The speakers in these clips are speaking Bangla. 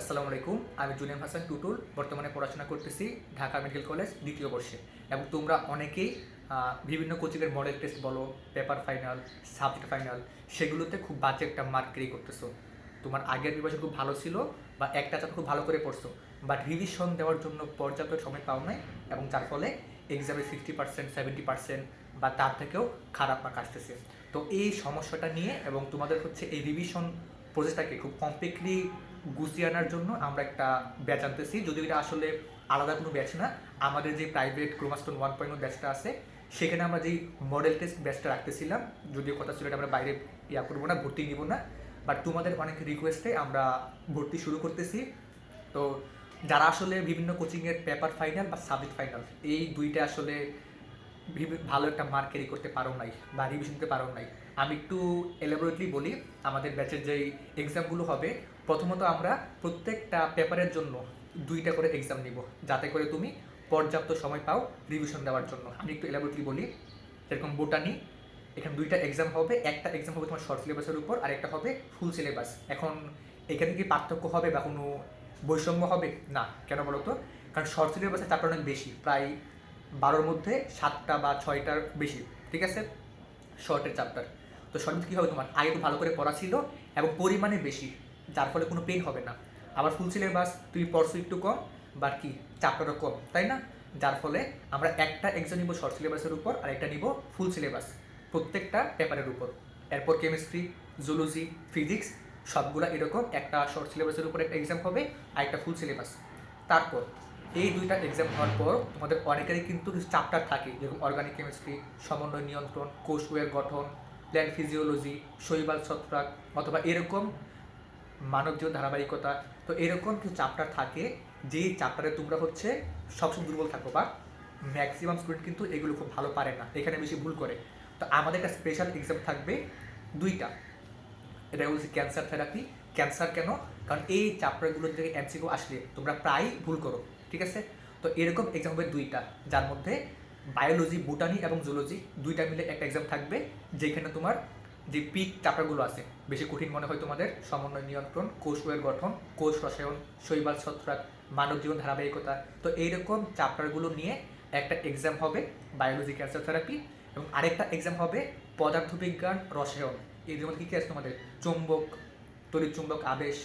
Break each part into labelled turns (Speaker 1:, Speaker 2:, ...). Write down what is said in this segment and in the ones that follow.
Speaker 1: আসসালামু আলাইকুম, আমি জুনিয়াম হাসান টুটুল, বর্তমানে পড়াশোনা করতেছি ঢাকা মেডিকেল কলেজ দ্বিতীয় বর্ষে। এবং তোমরা অনেকেই বিভিন্ন কোচিংয়ের মডেল টেস্ট বলো পেপার ফাইনাল সাবজেক্ট ফাইনাল সেগুলোতে খুব বাজে একটা মার্ক ক্রিয়ে করতেছো। তোমার আগের প্রিপারেশন খুব ভালো ছিল বা একটা চাপ খুব ভালো করে পড়ছো বাট রিভিশন দেওয়ার জন্য পর্যাপ্ত সময় পাও নাই এবং যার ফলে এক্সামে সিক্সটি পার্সেন্ট সেভেন্টি পার্সেন্ট বা তার থেকেও খারাপ মার্ক আসতেছে। তো এই সমস্যাটা নিয়ে এবং তোমাদের হচ্ছে এই রিভিশন প্রসেসটাকে খুব কমপ্লিটলি গুছিয়ে আনার জন্য আমরা একটা ব্যাচ আনতেছি। যদিও এটা আসলে আলাদা কোনো ব্যাচ না, আমাদের যে প্রাইভেট ক্রোমাস্টোন ওয়ান পয়েন্ট ব্যাচটা আছে, সেখানে আমরা যেই মডেল টেস্ট ব্যাচটা রাখতেছিলাম, যদিও কথা ছিল এটা আমরা বাইরে ইয়া করব না, ভর্তি নিব না বাট তোমাদের অনেক রিকোয়েস্টে আমরা ভর্তি শুরু করতেছি। তো যারা আসলে বিভিন্ন কোচিংয়ের পেপার ফাইনাল বা সাবজেক্ট ফাইনাল এই দুইটা আসলে ভালো একটা মার্ক ক্যারি করতে পারো নাই বা রিভিশন দিতে পারো নাই। আমি একটু এলাবোরেটলি বলি আমাদের ব্যাচের যেই এক্সামগুলো হবে, প্রথমত আমরা প্রত্যেকটা পেপারের জন্য দুইটা করে এক্সাম নিব। যাতে করে তুমি পর্যাপ্ত সময় পাও রিভিশন দেওয়ার জন্য। আমি একটু এলাবোরেটলি বলি, যেরকম বোটানি এখানে দুইটা এক্সাম হবে, একটা এক্সাম হবে তোমার শর্ট সিলেবাসের উপর আর একটা হবে ফুল সিলেবাস এখন এখানে কি পার্থক্য হবে বা কোনো বৈষম্য হবে? না, কেন বলো তো কারণ শর্ট সিলেবাসের চাপটা অনেক বেশি, প্রায় বারোর মধ্যে সাতটা বা ছয়টার বেশি, ঠিক আছে? শর্টের চ্যাপ্টার তো শর্ট কী হবে তোমার? আগে একটু ভালো করে পড়া ছিল এবং পরিমাণে বেশি, যার ফলে কোনো পেন হবে না। আবার ফুল সিলেবাস তুমি পড়ছো একটু কম বা কি চ্যাপ্টারও কম, তাই না? যার ফলে আমরা একটা এক্সাম নিব শর্ট সিলেবাসের উপর, আর একটা নিব ফুল সিলেবাস প্রত্যেকটা পেপারের উপর। এরপর কেমিস্ট্রি জুলজি ফিজিক্স সবগুলা এরকম একটা শর্ট সিলেবাসের উপর একটা এক্সাম হবে, আর একটা ফুল সিলেবাস তারপর, এই দুইটা এক্সাম হওয়ার পর তোমাদের অনেকেরই কিন্তু কিছু চ্যাপ্টার থাকে, যেরকম অর্গানিক কেমিস্ট্রি সমন্বয় নিয়ন্ত্রণ কোষওয়ের গঠন প্ল্যান্ট ফিজিওলজি শৈবাল ছত্রাক অথবা এরকম মানব জীবন ধারাবাহিকতা। তো এরকম কিছু চ্যাপ্টার থাকে, যেই চ্যাপ্টারে তোমরা হচ্ছে সবসময় দুর্বল থাকো বা ম্যাক্সিমাম স্টুডেন্ট কিন্তু এগুলো খুব ভালো পারে না, এখানে বেশি ভুল করে। তো আমাদের একটা স্পেশাল এক্সাম থাকবে দুইটা। এটা বলছি ক্যান্সার থেরাপি ক্যান্সার কেন? কারণ এই চ্যাপ্টারগুলো থেকে এমসিকিউ আসলে তোমরা প্রায়ই ভুল করো, ঠিক আছে? তো এরকম এক্সাম হবে দুইটা, যার মধ্যে বায়োলজি, বোটানি এবং জুলজি দুইটা মিলে একটা এক্সাম থাকবে, যেখানে তোমার যে পিক চ্যাপ্টারগুলো আছে, বেশি কঠিন মনে হয় তোমাদের, সমন্বয়, নিয়ন্ত্রণ কোষের গঠন, কোষ রসায়ন, শৈবাল ছত্রাক, মানব জীবন ধারাবাহিকতা। তো এইরকম চ্যাপ্টারগুলো নিয়ে একটা এক্সাম হবে বায়োলজি ক্যান্সার থেরাপি এবং আরেকটা এক্সাম হবে পদার্থবিজ্ঞান রসায়ন। এর মধ্যে কী কী আছে তোমাদের? চুম্বক, তড়িৎ চুম্বক আবেশ,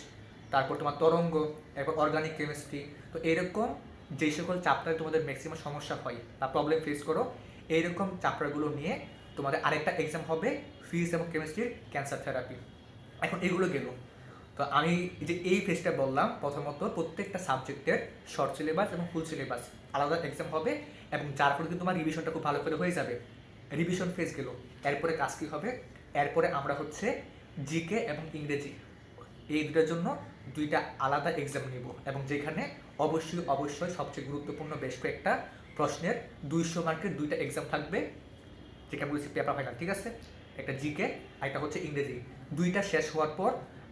Speaker 1: তারপর তোমার তরঙ্গ, এরপর অর্গানিক কেমিস্ট্রি তো এরকম যে সকল চ্যাপ্টারে তোমাদের ম্যাক্সিমাম সমস্যা হয়, বা প্রবলেম ফেস করো, এইরকম চ্যাপ্টারগুলো নিয়ে তোমাদের আরেকটা এক্সাম হবে ফিজিক্স এবং কেমিস্ট্রির ক্যান্সার থেরাপি এখন এগুলো গেল। তো আমি যে এই ফেজটা বললাম, প্রথমত প্রত্যেকটা সাবজেক্টের শর্ট সিলেবাস এবং ফুল সিলেবাস আলাদা এক্সাম হবে এবং যার ফলে কিন্তু তোমার রিভিশনটা খুব ভালো করে হয়ে যাবে? রিভিশন ফেজ গেল। এরপরে কাজ কী হবে? এরপরে আমরা হচ্ছে জিকে এবং ইংরেজি। এই দুটার জন্য দুইটা আলাদা এক্সাম নিব এবং যেখানে অবশ্যই অবশ্যই সবচেয়ে গুরুত্বপূর্ণ বেশ কয়েকটা প্রশ্নের দুইশো মার্কের দুইটা এক্সাম থাকবে, যেটা বলেছি পেপার ফাইনাল ঠিক আছে? একটা জিকে আর একটা হচ্ছে ইংরেজি। দুইটা শেষ হওয়ার পর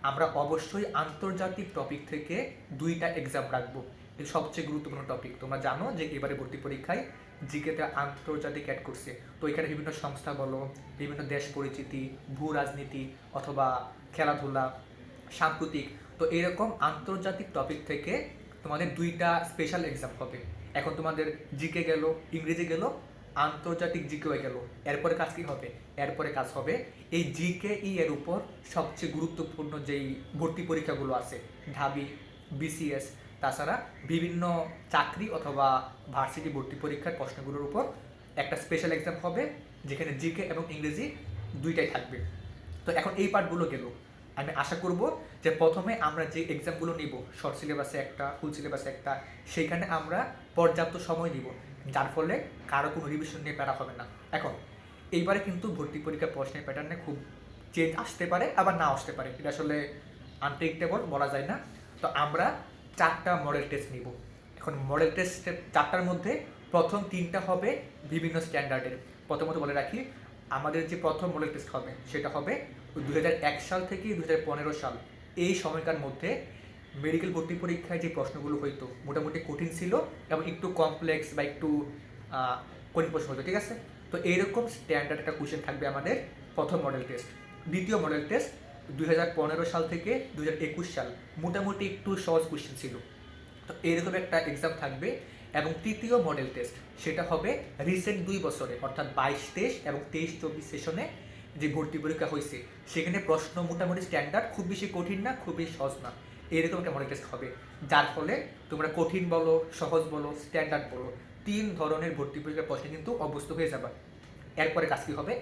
Speaker 1: আমরা অবশ্যই আন্তর্জাতিক টপিক থেকে দুইটা এক্সাম রাখব। এটা সবচেয়ে গুরুত্বপূর্ণ টপিক তোমরা জানো যে এবারে ভর্তি পরীক্ষায় জিকেতে আন্তর্জাতিক অ্যাড করছে। তো এখানে বিভিন্ন সংস্থা বলো, বিভিন্ন দেশ পরিচিতি, ভূ রাজনীতি অথবা খেলাধুলা, সাম্প্রতিক, তো এরকম আন্তর্জাতিক টপিক থেকে তোমাদের দুইটা স্পেশাল এক্সাম হবে। এখন তোমাদের জিকে গেল, ইংরেজি গেল, আন্তর্জাতিক জিকে গেল। এরপরে কাজ কি হবে? এরপরে কাজ হবে এই জিকে ই এর উপর সবচেয়ে গুরুত্বপূর্ণ যেই ভর্তি পরীক্ষাগুলো আছে, ঢাবি বিসিএস তাছাড়া বিভিন্ন চাকরি অথবা ভার্সিটি ভর্তি পরীক্ষার প্রশ্নগুলোর উপর একটা স্পেশাল এক্সাম হবে, যেখানে জিকে এবং ইংরেজি দুইটাই থাকবে। তো এখন এই পার্টগুলো গেল। আমি আশা করব যে প্রথমে আমরা যে এক্সামগুলো নিব শর্ট সিলেবাসে একটা ফুল সিলেবাসে একটা, সেইখানে আমরা পর্যাপ্ত সময় নিব, যার ফলে কারও কোনো রিভিশন নিয়ে প্যারা হবে না। এখন, এইবারে কিন্তু ভর্তি পরীক্ষার প্রশ্নের প্যাটার্নে খুব চেঞ্জ আসতে পারে, আবার না আসতে পারে। এটা আসলে আনপ্রেডিক্টেবল বলা যায় না। তো আমরা চারটা মডেল টেস্ট নিব। এখন মডেল টেস্ট চারটার মধ্যে প্রথম তিনটা হবে বিভিন্ন স্ট্যান্ডার্ডের প্রথমত বলে রাখি, আমাদের যে প্রথম মডেল টেস্ট হবে, সেটা হবে দুই হাজার এক সাল থেকে দু হাজার পনেরো সাল এই সময়কার মধ্যে মেডিকেল ভর্তি পরীক্ষায় যে প্রশ্নগুলো হইতো মোটামুটি কঠিন ছিল এবং একটু কমপ্লেক্স বা একটু কঠিন প্রশ্ন হতো ঠিক আছে? তো এইরকম স্ট্যান্ডার্ড একটা কোশ্চেন থাকবে আমাদের প্রথম মডেল টেস্ট দ্বিতীয় মডেল টেস্ট দুই হাজার পনেরো সাল থেকে দুই হাজার একুশ সাল। মোটামুটি একটু সহজ কোশ্চেন ছিল। তো এরকম একটা এক্সাম থাকবে এবং তৃতীয় মডেল টেস্ট সেটা হবে রিসেন্ট দুই বছরে, অর্থাৎ বাইশ তেইশ এবং তেইশ চব্বিশ সেশনে যে ভর্তি পরীক্ষা হয়েছে, সেখানে প্রশ্ন মোটামুটি স্ট্যান্ডার্ড খুব বেশি কঠিন না খুবই সহজ না। এরকম একটা মডেল টেস্ট হবে। যার ফলে তোমরা কঠিন বলো, সহজ বলো স্ট্যান্ডার্ড বলো, তিন ধরনের ভর্তি পরীক্ষার প্রশ্নে কিন্তু অভ্যস্ত হয়ে যাবে। এরপরে কাজ কি হবে?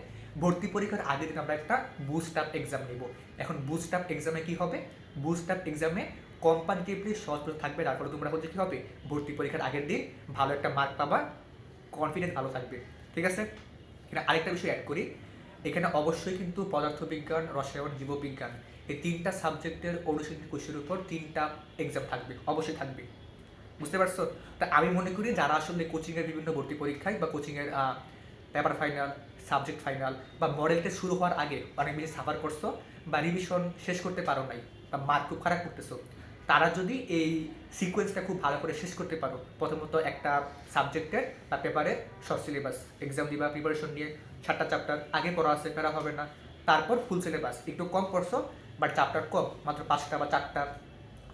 Speaker 1: ভর্তি পরীক্ষার আগে দিন আমরা একটা বুস্ট আপ এক্সাম নেব। এখন বুস্ট আপ এক্সামে কি হবে? বুস্ট আপ এক্সামে কম্পারেটিভলি সহজ থাকবে তারপরে তোমরা হচ্ছে কি হবে? ভর্তি পরীক্ষার আগের দিন ভালো একটা মার্ক পাবা কনফিডেন্স ভালো থাকবে। ঠিক আছে? এখানে আরেকটা বিষয় অ্যাড করি। এখানে অবশ্যই কিন্তু পদার্থবিজ্ঞান, রসায়ন, জীববিজ্ঞান এই তিনটা সাবজেক্টের অনুশীলনী কোশ্চের উপর তিনটা এক্সাম থাকবে, অবশ্যই থাকবে। বুঝতে পারছ? তা আমি মনে করি যারা আসলে কোচিংয়ের বিভিন্ন ভর্তি পরীক্ষায় বা কোচিংয়ের পেপার ফাইনাল সাবজেক্ট ফাইনাল বা মডেল টেস্ট শুরু হওয়ার আগে অনেক বেশি সাফার করছ বা রিভিশন শেষ করতে পারো নাই বা মার্ক খুব খারাপ করতেছো তারা যদি এই সিকোয়েন্সটা খুব ভালো করে শেষ করতে পারো, প্রথমত একটা সাবজেক্টের বা পেপারের শর্ট সিলেবাস এক্সাম দিবা প্রিপারেশন নিয়ে সাতটা চ্যাপ্টার আগে পড়া আছে প্যারা হবে না। তারপর ফুল সিলেবাস একটু কম পড়ছো বাট চ্যাপ্টার কম, মাত্র পাঁচটা বা চারটা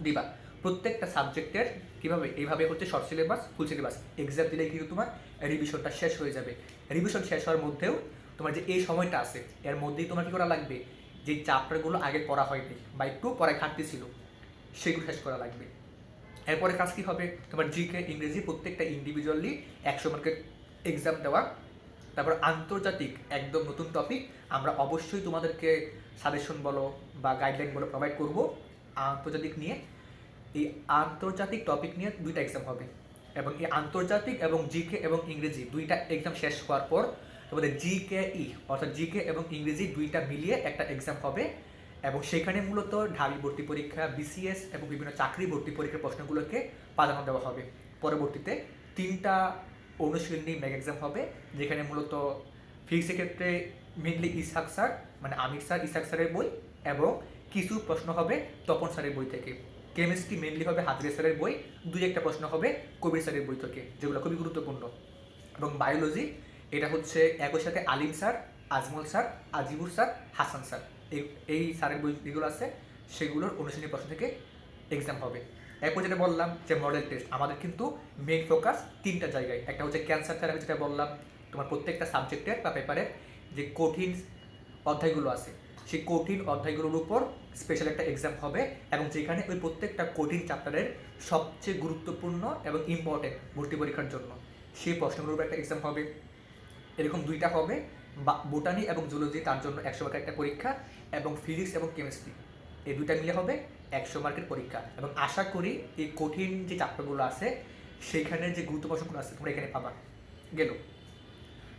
Speaker 1: দিবা। প্রত্যেকটা সাবজেক্টের কীভাবে, এইভাবে হচ্ছে short syllabus full syllabus exam দিলে কিন্তু তোমার রিভিশনটা শেষ হয়ে যাবে। রিভিশন শেষ হওয়ার মধ্যেও তোমার যে এই সময়টা আছে, এর মধ্যেই তোমার কী করা লাগবে? যে চ্যাপ্টারগুলো আগে পড়া হয়নি বা একটু পড়ায় ঘাটতি ছিল সেগুলো শেষ করা লাগবে। এরপরে কাজ কী হবে? তোমার জিকে ইংরেজি প্রত্যেকটা ইন্ডিভিজুয়ালি একশো মার্কের এক্সাম দেওয়া। তারপর আন্তর্জাতিক একদম নতুন টপিক আমরা অবশ্যই তোমাদেরকে সাজেশন বলো বা গাইডলাইন বলো প্রোভাইড করব। আন্তর্জাতিক নিয়ে এই আন্তর্জাতিক টপিক নিয়ে দুইটা এক্সাম হবে। এবং এই আন্তর্জাতিক এবং জিকে এবং ইংরেজি দুইটা এক্সাম শেষ হওয়ার পর তোমাদের জিকে ই অর্থাৎ জিকে এবং ইংরেজি দুইটা মিলিয়ে একটা এক্সাম হবে। এবং সেখানে মূলত ঢাবি ভর্তি পরীক্ষা বিসিএস এবং বিভিন্ন চাকরি ভর্তি পরীক্ষার প্রশ্নগুলোকে প্রাধান্য দেওয়া হবে। পরবর্তীতে তিনটা অনুশীলনী ম্যাগ এক্সাম হবে, যেখানে মূলত ফিজিক্সের ক্ষেত্রে মেনলি ইসাক স্যার মানে আমির স্যার ইসাক স্যারের বই এবং কিছু প্রশ্ন হবে তপন স্যারের বই থেকে। কেমিস্ট্রি মেনলি হবে হাজরে স্যারের বই, দুই একটা প্রশ্ন হবে কবির স্যারের বই থেকে, যেগুলো খুবই গুরুত্বপূর্ণ। এবং বায়োলজি এটা হচ্ছে একই সাথে Alim sir, Ajmal sir, Ajibur sir, Hasan sir. এই স্যারের বই যেগুলো আছে, সেগুলোর অনুশীলনী প্রশ্ন থেকে এক্সাম হবে। এরপর যেটা বললাম যে মডেল টেস্ট আমাদের কিন্তু মেইন ফোকাস তিনটা জায়গায়। একটা হচ্ছে ক্যান্সার থেরাপি যেটা বললাম, তোমার প্রত্যেকটা সাবজেক্টের বা পেপারের যে কঠিন অধ্যায়গুলো আছে, সেই কঠিন অধ্যায়গুলোর উপর স্পেশাল একটা এক্সাম হবে এবং যেখানে ওই প্রত্যেকটা কঠিন চ্যাপ্টারের সবচেয়ে গুরুত্বপূর্ণ এবং ইম্পর্টেন্ট ভর্তি পরীক্ষার জন্য সেই প্রশ্নগুলোর উপর একটা এক্সাম হবে। এরকম দুইটা হবে। বোটানি এবং জুলজি তার জন্য একশো মার্কের একটা পরীক্ষা এবং ফিজিক্স এবং কেমিস্ট্রি এই দুইটা মিলে হবে একশো মার্কের পরীক্ষা। এবং আশা করি এই কঠিন যে চ্যাপ্টারগুলো আছে সেইখানের যে গুরুত্ব প্রশ্নগুলো আছে তোমরা এখানে পাবা। গেল।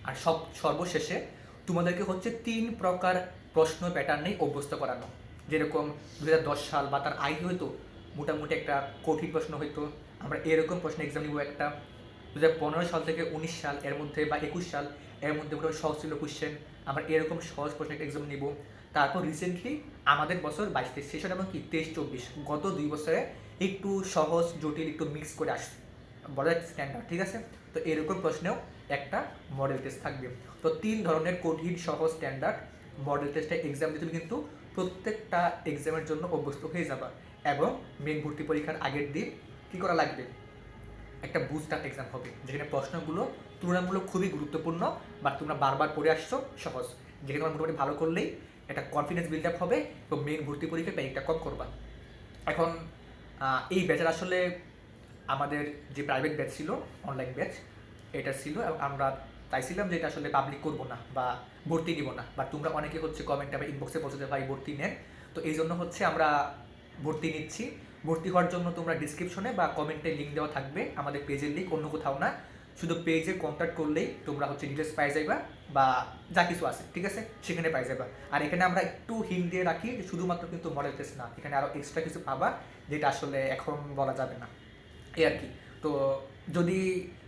Speaker 1: আর সব, সর্বশেষে তোমাদেরকে হচ্ছে তিন প্রকার প্রশ্ন প্যাটার্নেই অভ্যস্ত করানো। যেরকম দু হাজার দশ সাল বা তার আগে হয়তো মোটামুটি একটা কঠিন প্রশ্ন হইতো। আমরা এরকম প্রশ্ন এক্সাম নিব একটা। দু হাজার পনেরো সাল থেকে উনিশ সাল, এর মধ্যে বা একুশ সাল, এর মধ্যে মোটামুটি সহজ ছিল কোশ্চেন আমরা এরকম সহজ প্রশ্ন একটা এক্সাম নিব। তারপর রিসেন্টলি আমাদের বছর বাইশ তেইশ সেশন এবং কি? তেইশ চব্বিশ। গত দুই বছরে একটু সহজ, জটিল, একটু মিক্স করে আসছে। বড় স্ট্যান্ডার্ড ঠিক আছে? তো এরকম প্রশ্নেও একটা মডেল টেস্ট থাকবে। তো তিন ধরনের কঠিন, সহজ স্ট্যান্ডার্ড মডেল টেস্টে এক্সাম দিয়ে কিন্তু প্রত্যেকটা এক্সামের জন্য অভ্যস্ত হয়ে যাবা। এবং মেন ভর্তি পরীক্ষার আগের দিন কী করা লাগবে? একটা বুস্টার এক্সাম হবে, যেখানে প্রশ্নগুলো তুলনামূলক খুবই গুরুত্বপূর্ণ বা তোমরা বারবার পড়ে আসছো, সহজ। যেখানে তোমার মোটামুটি ভালো করলেই একটা কনফিডেন্স বিল্ড আপ হবে এবং মেন ভর্তি পরীক্ষায় প্যানিকটা কম করবা। এখন এই ব্যাচের আসলে আমাদের যে প্রাইভেট ব্যাচ ছিল অনলাইন ব্যাচ এটা ছিল আমরা চাইছিলাম যে এটা আসলে পাবলিক করব না বা ভর্তি নিব না। বা তোমরা অনেকে হচ্ছে কমেন্টে বা ইনবক্সে বলছো যে, ভাই, ভর্তি নেন। তো এই জন্য হচ্ছে আমরা ভর্তি নিচ্ছি। ভর্তি হওয়ার জন্য তোমরা ডিসক্রিপশনে বা কমেন্টে লিঙ্ক দেওয়া থাকবে। আমাদের পেজের লিঙ্ক অন্য কোথাও না। শুধু পেজে কন্ট্যাক্ট করলেই তোমরা হচ্ছে ডিটেলস পাই যাইবা বা যা কিছু আছে, ঠিক আছে? সেখানে পাই যাবা আর এখানে আমরা একটু হিন্ট দিয়ে রাখি যে শুধুমাত্র কিন্তু মডেল টেস্ট না, এখানে আরও এক্সট্রা কিছু পাবা যেটা আসলে এখন বলা যাবে না। এই আর কি। তো যদি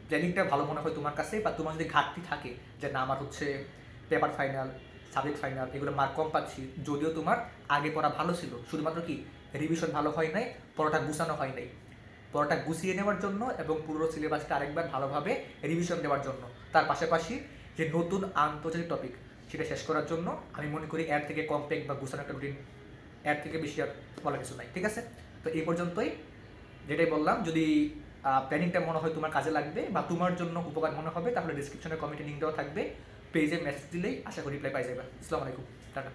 Speaker 1: প্ল্যানিংটা ভালো মনে হয় তোমার কাছে বা তোমার যদি ঘাটতি থাকে যে না, আমার হচ্ছে পেপার ফাইনাল সাবজেক্ট ফাইনাল এগুলো মার্ক কম পাচ্ছি, যদিও তোমার আগে পড়া ভালো ছিল, শুধুমাত্র কি রিভিশন ভালো হয় নাই পড়াটা গুছানো হয় নাই। পড়াটা গুছিয়ে নেওয়ার জন্য এবং পুরো সিলেবাসটা আরেকবার ভালোভাবে রিভিশন দেওয়ার জন্য। তার পাশাপাশি যে নতুন আন্তর্জাতিক টপিক সেটা শেষ করার জন্য আমি মনে করি এর থেকে কম্প্যাক্ট বা গুছানো একটা রুটিন এর থেকে বেশি আর বলা কিছু নাই, ঠিক আছে? তো এই পর্যন্তই। যেটাই বললাম, যদি প্ল্যানিংটা মনে হয় তোমার কাজে লাগবে বা তোমার জন্য উপকার মনে হবে, তাহলে ডিসক্রিপশনে কমেন্টে লিঙ্ক দেওয়া থাকবে। পেজে মেসেজ দিলেই আশা করি রিপ্লাই পাই যাবে আসসালামু আলাইকুম। টাটা।